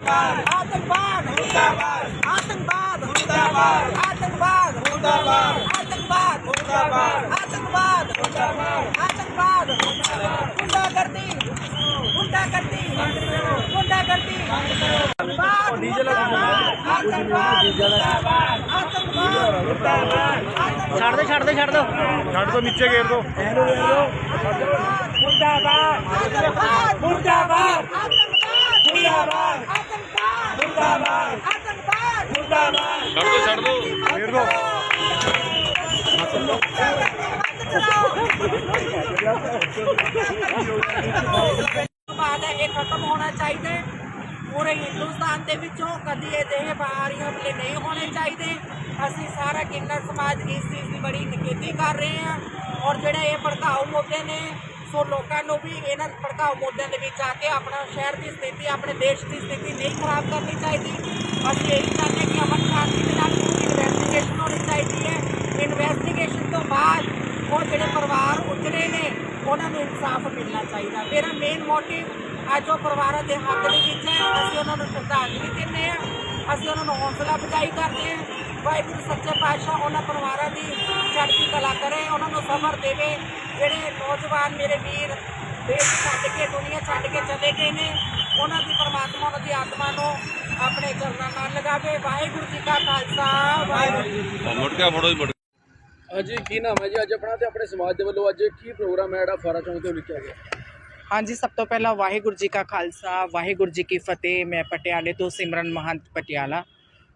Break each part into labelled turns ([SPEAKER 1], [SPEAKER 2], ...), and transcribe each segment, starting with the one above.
[SPEAKER 1] आतंकवाद मुर्दाबाद आतंकवाद मुर्दाबाद आतंकवाद मुर्दाबाद आतंकवाद आतंकवाद मुर्दाबाद आतंकवाद गुंडागर्दी गुंडागर्दी गुंडागर्दी आतंकवाद
[SPEAKER 2] नीचे घेर दो
[SPEAKER 1] मुर्दाबाद मुर्दाबाद मुर्दाबाद ਮੁਰਦਾਬਾਦ। ਆਤੰਕਵਾਦ ਮੁਰਦਾਬਾਦ। ਆਤੰਕਵਾਦ ਮੁਰਦਾਬਾਦ।
[SPEAKER 2] ਛੱਡ ਦੋ। ਛੱਡ ਦੋ ਫੇਰ ਦੋ
[SPEAKER 1] ਬਾਤ ਹੈ ਇਹ ਖਤਮ ਹੋਣਾ ਚਾਹੀਦਾ ਹੈ। ਪੂਰੇ ਹਿੰਦੁਸਤਾਨ ਦੇ ਵਿੱਚੋਂ ਕਦੀ ਇਹ ਦੇਹ ਬਾਹਰੀ ਹਮਲੇ ਨਹੀਂ ਹੋਣੇ ਚਾਹੀਦੇ। ਅਸੀਂ ਸਾਰਾ ਕਿੰਨਰ ਸਮਾਜ ਇਸ ਚੀਜ਼ ਦੀ ਬੜੀ ਨਿਖੇਧੀ ਕਰ ਰਹੇ ਹਾਂ। ਔਰ ਜਿਹੜੇ ਇਹ ਭੜਕਾਊ ਮੁੱਦੇ ਨੇ ਸੋ ਲੋਕਾਂ ਨੂੰ ਵੀ ਇਹਨਾਂ ਭੜਕਾਊ ਮੁੱਦਿਆਂ ਦੇ ਵਿੱਚ ਆ ਕੇ ਆਪਣਾ ਸ਼ਹਿਰ ਦੀ ਸਥਿਤੀ, ਆਪਣੇ ਦੇਸ਼ ਦੀ ਸਥਿਤੀ ਨਹੀਂ ਖਰਾਬ ਕਰਨੀ ਚਾਹੀਦੀ। ਅਸੀਂ ਇਹ ਚਾਹੁੰਦੇ ਕਿ ਅਮਨ ਸ਼ਾਂਤੀ ਦੇ ਨਾਲ ਇਨਵੈਸਟੀਗੇਸ਼ਨ ਹੋਣੀ ਚਾਹੀਦੀ ਹੈ। ਇਨਵੈਸਟੀਗੇਸ਼ਨ ਤੋਂ ਬਾਅਦ ਉਹ ਜਿਹੜੇ ਪਰਿਵਾਰ ਉਜੜੇ ਨੇ, ਉਹਨਾਂ ਨੂੰ ਇਨਸਾਫ ਮਿਲਣਾ ਚਾਹੀਦਾ। ਮੇਰਾ ਮੇਨ ਮੋਟਿਵ ਅੱਜ ਉਹ ਪਰਿਵਾਰਾਂ ਦੇ ਹੱਕ ਦੇ ਵਿੱਚ ਹੈ। ਅਸੀਂ ਉਹਨਾਂ ਨੂੰ ਸ਼ਰਧਾਂਜਲੀ ਦਿੰਦੇ ਹਾਂ। ਅਸੀਂ ਉਹਨਾਂ ਨੂੰ ਹੌਸਲਾ ਅਫਜ਼ਾਈ ਕਰਦੇ ਹਾਂ। ਵਾਹਿਗੁਰੂ ਸੱਚੇ ਪਾਤਸ਼ਾਹ ਉਹਨਾਂ ਪਰਿਵਾਰਾਂ ਦੀ ਚੜ੍ਹਦੀ ਕਲਾ ਕਰੇ, ਉਹਨਾਂ ਨੂੰ ਸਬਰ ਦੇਵੇ। ਜਿਹੜੇ ਨੌਜਵਾਨ ਮੇਰੇ ਵੀਰ ਦੇਸ਼ ਛੱਡ ਕੇ ਦੁਨੀਆ ਛੱਡ ਕੇ ਚਲੇ ਗਏ ਨੇ ਉਹਨਾਂ ਦੀ ਪਰਮਾਤਮਾ ਉਹਨਾਂ ਦੀ ਆਤਮਾ ਨੂੰ ਆਪਣੇ ਚਰਨਾਂ ਨਾਲ ਲਗਾਵੇ। ਵਾਹਿਗੁਰੂ ਜੀ ਕਾ ਖਾਲਸਾ ਵਾਹਿਗੁਰੂ ਜੀ।
[SPEAKER 2] ਮੁੜ ਕੇ ਫੜੋ ਜੀ ਮੁੜ।
[SPEAKER 3] ਹਾਂਜੀ ਕੀ ਨਾਮ ਹੈ ਜੀ? ਅੱਜ ਆਪਣਾ ਤੇ ਆਪਣੇ ਸਮਾਜ ਦੇ ਵੱਲੋਂ ਅੱਜ ਕੀ ਪ੍ਰੋਗਰਾਮ ਹੈ ਜਿਹੜਾ ਫਾਰਾ ਚੌਂਕ ਤੇ ਲਿਖਿਆ ਗਿਆ?
[SPEAKER 4] ਹਾਂਜੀ ਸਭ ਤੋਂ ਪਹਿਲਾਂ ਵਾਹਿਗੁਰੂ ਜੀ ਕਾ ਖਾਲਸਾ ਵਾਹਿਗੁਰੂ ਜੀ ਕੀ ਫਤਿਹ। ਮੈਂ ਪਟਿਆਲੇ ਤੋਂ ਸਿਮਰਨ ਮਹੰਤ ਪਟਿਆਲਾ।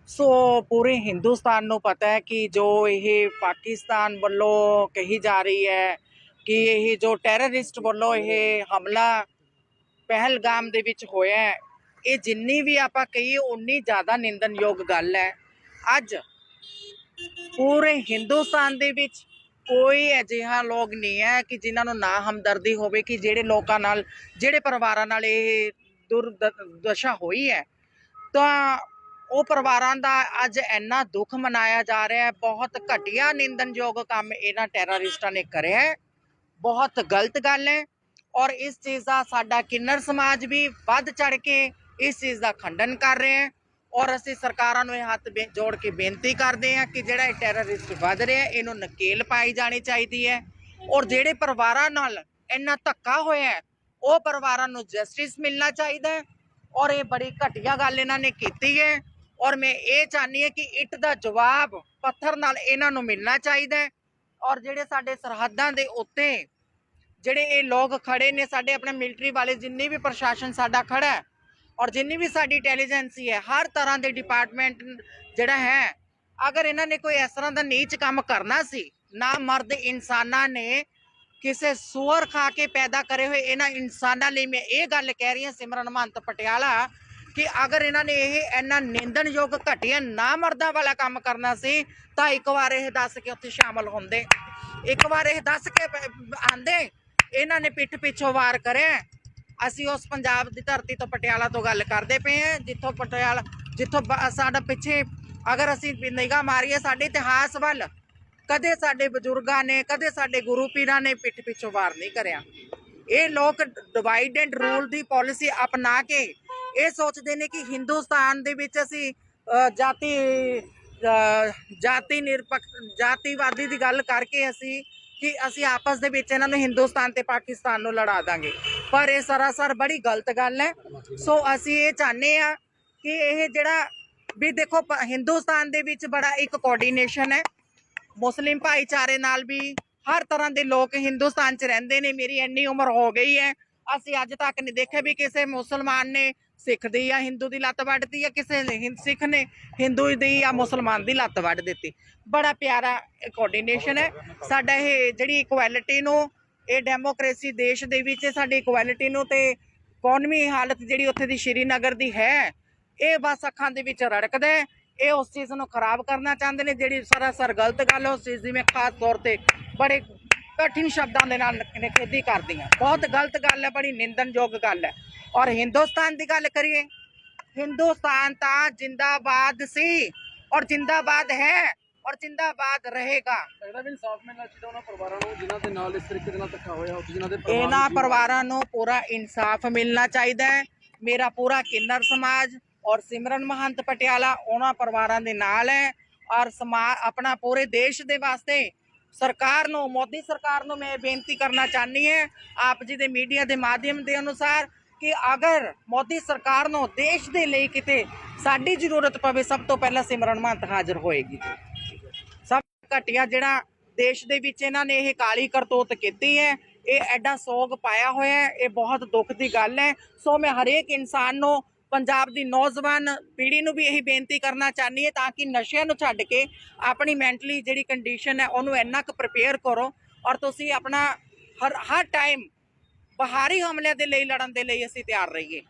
[SPEAKER 4] ਸੋ ਪੂਰੇ ਹਿੰਦੁਸਤਾਨ ਨੂੰ ਪਤਾ ਹੈ ਕਿ ਜੋ ਇਹ ਪਾਕਿਸਤਾਨ ਵੱਲੋਂ ਕਹੀ ਜਾ ਰਹੀ ਹੈ ਕਿ ਇਹ ਜੋ ਟੈਰਰਿਸਟ ਵੱਲੋਂ ਇਹ ਹਮਲਾ ਪਹਿਲਗਾਮ ਦੇ ਵਿੱਚ ਹੋਇਆ ਹੈ, ਇਹ ਜਿੰਨੀ ਵੀ ਆਪਾਂ ਕਹੀਏ ਉਨੀ ਜ਼ਿਆਦਾ ਨਿੰਦਨਯੋਗ ਗੱਲ ਹੈ। ਅੱਜ ਪੂਰੇ ਹਿੰਦੁਸਤਾਨ ਦੇ ਵਿੱਚ ਕੋਈ ਅਜਿਹਾ ਲੋਕ ਨਹੀਂ ਹੈ ਕਿ ਜਿਨ੍ਹਾਂ ਨੂੰ ਨਾ ਹਮਦਰਦੀ ਹੋਵੇ ਕਿ ਜਿਹੜੇ ਲੋਕਾਂ ਨਾਲ, ਜਿਹੜੇ ਪਰਿਵਾਰਾਂ ਨਾਲ ਇਹ ਦੁਰਦਸ਼ਾ ਹੋਈ ਹੈ। ਤਾਂ ਉਹ ਪਰਿਵਾਰਾਂ ਦਾ ਅੱਜ ਇੰਨਾ ਦੁੱਖ ਮਨਾਇਆ ਜਾ ਰਿਹਾ ਹੈ, ਬਹੁਤ ਘਟੀਆ ਨਿੰਦਨਯੋਗ ਕੰਮ ਇਹਨਾਂ ਟੈਰਰਿਸਟਾਂ ਨੇ ਕਰਿਆ ਹੈ। ਬਹੁਤ ਗਲਤ ਗੱਲ ਹੈ ਔਰ ਇਸ ਚੀਜ਼ ਦਾ ਸਾਡਾ ਕਿੰਨਰ ਸਮਾਜ ਵੀ ਵੱਧ ਚੜ ਕੇ ਇਸ ਚੀਜ਼ ਦਾ ਖੰਡਨ ਕਰ ਰਿਹਾ ਹੈ ਔਰ ਅਸੀਂ ਸਰਕਾਰਾਂ ਨੂੰ ਇਹ ਹੱਥ ਜੋੜ ਕੇ ਬੇਨਤੀ ਕਰਦੇ ਹਾਂ ਕਿ ਜਿਹੜਾ ਇਹ ਟੈਰਰਿਸਟ ਵੱਧ ਰਿਹਾ ਇਹਨੂੰ ਨਕੇਲ ਪਾਈ ਜਾਣੀ ਚਾਹੀਦੀ ਹੈ ਔਰ ਜਿਹੜੇ ਪਰਿਵਾਰਾਂ ਨਾਲ ਇੰਨਾ ਧੱਕਾ ਹੋਇਆ ਹੈ, ਉਹ ਪਰਿਵਾਰਾਂ ਨੂੰ ਜਸਟਿਸ ਮਿਲਣਾ ਚਾਹੀਦਾ ਹੈ ਔਰ ਇਹ ਬੜੀ ਘਟੀਆ ਗੱਲ ਇਹਨਾਂ ਨੇ ਕੀਤੀ ਹੈ ਔਰ ਮੈਂ ਇਹ ਚਾਹਨੀ ਹਾਂ ਕਿ ਇੱਟ ਦਾ ਜਵਾਬ ਪੱਥਰ ਨਾਲ ਇਹਨਾਂ ਨੂੰ ਮਿਲਣਾ ਚਾਹੀਦਾ ਹੈ ਔਰ ਜਿਹੜੇ ਸਾਡੇ ਸਰਹੱਦਾਂ ਦੇ ਉੱਤੇ ਜਿਹੜੇ ਇਹ ਲੋਕ ਖੜੇ ਨੇ, ਸਾਡੇ ਆਪਣੇ ਮਿਲਟਰੀ ਵਾਲੇ ਜਿੰਨੀ ਵੀ ਪ੍ਰਸ਼ਾਸਨ ਸਾਡਾ ਖੜਾ ਹੈ ਔਰ ਜਿੰਨੀ ਵੀ ਸਾਡੀ ਇੰਟੈਲੀਜੈਂਸੀ ਹੈ ਹਰ ਤਰ੍ਹਾਂ ਦੇ ਡਿਪਾਰਟਮੈਂਟ ਜਿਹੜਾ ਹੈ, ਅਗਰ ਇਹਨਾਂ ਨੇ ਕੋਈ ਇਸ ਤਰ੍ਹਾਂ ਦਾ ਨੀਚ ਕੰਮ ਕਰਨਾ ਸੀ, ਨਾ ਮਰਦ ਇਨਸਾਨਾਂ ਨੇ ਕਿਸੇ ਸੂਰ ਖਾ ਕੇ ਪੈਦਾ ਕਰੇ ਹੋਏ ਇਹਨਾਂ ਇਨਸਾਨਾਂ ਲਈ ਮੈਂ ਇਹ ਗੱਲ ਕਹਿ ਰਹੀ ਹਾਂ ਸਿਮਰਨ ਮਹੰਤ ਪਟਿਆਲਾ ਕਿ ਅਗਰ ਇਹਨਾਂ ਨੇ ਇਹ ਇੰਨਾ ਨਿੰਦਣਯੋਗ ਘਟੀਆ ਨਾ ਮਰਦਾਂ ਵਾਲਾ ਕੰਮ ਕਰਨਾ ਸੀ, ਤਾਂ ਇੱਕ ਵਾਰ ਇਹ ਦੱਸ ਕੇ ਉੱਥੇ ਸ਼ਾਮਲ ਹੁੰਦੇ। ਇੱਕ ਵਾਰ ਇਹ ਦੱਸ ਕੇ ਪ- ਆਂਦੇ, ਇਹਨਾਂ ਨੇ ਪਿੱਠ ਪਿੱਛੋਂ ਵਾਰ ਕਰਿਆ। ਅਸੀਂ ਉਸ ਪੰਜਾਬ ਦੀ ਧਰਤੀ ਤੋਂ ਪਟਿਆਲਾ ਤੋਂ ਗੱਲ ਕਰਦੇ ਪਏ ਹਾਂ, ਜਿੱਥੋਂ ਪਟਿਆਲਾ, ਜਿੱਥੋਂ ਬ- ਸਾਡਾ ਪਿੱਛੇ, ਅਗਰ ਅਸੀਂ ਨਿਗਾਹ ਮਾਰੀਏ, ਸਾਡੇ ਇਤਿਹਾਸ ਵੱਲ, ਕਦੇ ਸਾਡੇ ਬਜ਼ੁਰਗਾਂ ਨੇ, ਕਦੇ ਸਾਡੇ ਗੁਰੂ ਪੀਰਾਂ ਨੇ ਪਿੱਠ ਪਿੱਛੋਂ ਵਾਰ ਨਹੀਂ ਕਰਿਆ। ਇਹ ਲੋਕ ਡਿਵਾਈਡ ਐਂਡ ਰੂਲ ਦੀ ਪਾਲਿਸੀ ਅਪਣਾ ਕੇ ਇਹ ਸੋਚਦੇ ਨੇ ਕਿ ਹਿੰਦੁਸਤਾਨ ਦੇ ਵਿੱਚ ਅਸੀਂ ਜਾਤੀ ਜਾਤੀ ਨਿਰਪੱਖ, ਜਾਤੀਵਾਦੀ ਦੀ ਗੱਲ ਕਰਕੇ ਅਸੀਂ, ਕਿ ਅਸੀਂ ਆਪਸ ਦੇ ਵਿੱਚ ਇਹਨਾਂ ਨੂੰ ਹਿੰਦੁਸਤਾਨ ਤੇ ਪਾਕਿਸਤਾਨ ਨੂੰ ਲੜਾ ਦਾਂਗੇ। ਪਰ ਇਹ ਸਰਾਸਰ ਬੜੀ ਗਲਤ ਗੱਲ ਹੈ। ਸੋ ਅਸੀਂ ਇਹ ਚਾਹੁੰਦੇ ਆ ਕਿ ਇਹ ਜਿਹੜਾ, ਵੀ ਦੇਖੋ ਹਿੰਦੁਸਤਾਨ ਦੇ ਵਿੱਚ ਬੜਾ ਇੱਕ ਕੋਆਰਡੀਨੇਸ਼ਨ ਹੈ। ਮੁਸਲਿਮ ਭਾਈਚਾਰੇ ਨਾਲ ਵੀ ਹਰ ਤਰ੍ਹਾਂ ਦੇ ਲੋਕ ਹਿੰਦੁਸਤਾਨ 'ਚ ਰਹਿੰਦੇ ਨੇ। ਮੇਰੀ ਇੰਨੀ ਉਮਰ ਹੋ ਗਈ ਹੈ। ਅਸੀਂ ਅੱਜ ਤੱਕ ਨਹੀਂ ਦੇਖਿਆ ਵੀ ਕਿਸੇ ਮੁਸਲਮਾਨ ਨੇ ਸਿੱਖ ਦੀ ਜਾਂ ਹਿੰਦੂ ਦੀ ਲੱਤ ਵੱਢਤੀ ਜਾਂ ਕਿਸੇ ਨੇ ਹਿੰ- ਸਿੱਖ ਨੇ, ਹਿੰਦੂ ਦੀ ਜਾਂ ਮੁਸਲਮਾਨ ਦੀ ਲੱਤ ਵੱਢ ਦਿੱਤੀ। ਬੜਾ ਪਿਆਰਾ ਕੋਆਰਡੀਨੇਸ਼ਨ ਹੈ। ਸਾਡਾ ਇਹ ਜਿਹੜੀ ਇਕੁਐਲਿਟੀ ਨੂੰ, ਇਹ ਡੈਮੋਕ੍ਰੇਸੀ ਦੇਸ਼ ਦੇ ਵਿੱਚ ਸਾਡੀ ਇਕੁਐਲਿਟੀ ਨੂੰ ਤੇ ਇਕਨੋਮੀ ਹਾਲਤ ਜਿਹੜੀ ਉੱਥੇ ਦੀ ਸ਼੍ਰੀਨਗਰ ਦੀ ਹੈ, ਇਹ ਬਸ ਅੱਖਾਂ ਦੇ ਵਿੱਚ ਰੜਕਦਾ ਇਹ ਉਸ ਚੀਜ਼ ਨੂੰ ਖਰਾਬ ਕਰਨਾ ਚਾਹੁੰਦੇ ਨੇ, ਜਿਹੜੀ ਸਰਾਸਰ ਗਲਤ ਗੱਲ ਹੈ ਉਸ ਚੀਜ਼ ਦੀ ਮੈਂ ਖਾਸ ਤੌਰ ਤੇ ਬੜੇ ਕਠਿਨ ਸ਼ਬਦਾਂ ਦੇ ਨਾਲ ਨਿਖੇਧੀ ਕਰਦੀ ਹਾਂ ਬਹੁਤ ਗਲਤ ਗੱਲ ਹੈ ਬੜੀ ਨਿੰਦਨਯੋਗ ਗੱਲ ਹੈ। ਔਰ ਹਿੰਦੁਸਤਾਨ ਦੀ ਗੱਲ ਕਰੀਏ ਹਿੰਦੁਸਤਾਨ ਤਾਂ ਜਿੰਦਾਬਾਦ ਸੀ ਔਰ ਜਿੰਦਾਬਾਦ ਹੈ ਔਰ ਜਿੰਦਾਬਾਦ ਰਹੇਗਾ।
[SPEAKER 3] ਲੱਗਦਾ ਵੀ ਇਨਸਾਫ ਮਿਲਣਾ ਚਾਹੀਦਾ ਉਹਨਾਂ ਪਰਿਵਾਰਾਂ ਨੂੰ ਜਿਨ੍ਹਾਂ ਦੇ ਨਾਲ ਇਸ ਤਰੀਕੇ ਦੇ ਨਾਲ ਧੱਕਾ ਹੋਇਆ ਉੱਥੇ ਜਿਨ੍ਹਾਂ ਦੇ ਪਰਿਵਾਰ
[SPEAKER 4] ਇਹਨਾਂ ਪਰਿਵਾਰਾਂ ਨੂੰ ਪੂਰਾ ਇਨਸਾਫ ਮਿਲਣਾ ਚਾਹੀਦਾ ਹੈ। ਮੇਰਾ ਪੂਰਾ ਕਿੰਨਰ ਸਮਾਜ ਔਰ ਸਿਮਰਨ ਮਹੰਤ ਪਟਿਆਲਾ ਉਹਨਾਂ ਪਰਿਵਾਰਾਂ ਦੇ ਨਾਲ ਹੈ। ਔਰ ਸਮਾ ਆਪਣਾ ਪੂਰੇ ਦੇਸ਼ ਦੇ ਵਾਸਤੇ ਸਰਕਾਰ ਨੂੰ, ਮੋਦੀ ਸਰਕਾਰ ਨੂੰ ਮੈਂ ਬੇਨਤੀ ਕਰਨਾ ਚਾਹਨੀ ਹੈ, ਆਪ ਜੀ ਦੇ ਮੀਡੀਆ ਦੇ ਮਾਧਿਅਮ ਦੇ ਅਨੁਸਾਰ ਕਿ ਅਗਰ ਮੋਦੀ ਸਰਕਾਰ ਨੂੰ ਦੇਸ਼ ਦੇ ਲਈ ਕਿਤੇ ਸਾਡੀ ਜ਼ਰੂਰਤ ਪਵੇ, ਸਭ ਤੋਂ ਪਹਿਲਾਂ ਸਿਮਰਨ ਮਹੰਤ ਹਾਜ਼ਰ ਹੋਏਗੀ। ਸਭ ਘਟਿਆ ਜਿਹੜਾ ਦੇਸ਼ ਦੇ ਵਿੱਚ ਇਹਨਾਂ ਨੇ ਇਹ ਕਾਲੀ ਕਰਤੂਤ ਕੀਤੀ ਹੈ, ਇਹ ਐਡਾ ਸੋਗ ਪਾਇਆ ਹੋਇਆ ਹੈ, ਇਹ ਬਹੁਤ ਦੁੱਖ ਦੀ ਗੱਲ ਹੈ। ਸੋ ਮੈਂ ਹਰੇਕ ਇਨਸਾਨ ਨੂੰ ਪੰਜਾਬ ਦੀ ਨੌਜਵਾਨ ਪੀੜ੍ਹੀ ਨੂੰ ਵੀ ਇਹੀ ਬੇਨਤੀ ਕਰਨਾ ਚਾਹਨੀ ਹੈ ਤਾਂ ਕਿ ਨਸ਼ਿਆਂ ਨੂੰ ਛੱਡ ਕੇ ਆਪਣੀ ਮੈਂਟਲੀ ਜਿਹੜੀ ਕੰਡੀਸ਼ਨ ਹੈ ਉਹਨੂੰ ਇੰਨਾ ਕੁ ਪ੍ਰਪੇਅਰ ਕਰੋ ਔਰ ਤੁਸੀਂ ਆਪਣਾ ਹਰ ਹਰ ਟਾਈਮ ਬਾਹਰੀ ਹਮਲਿਆਂ ਦੇ ਲਈ, ਲੜਨ ਦੇ ਲਈ ਅਸੀਂ ਤਿਆਰ ਰਹੀਏ।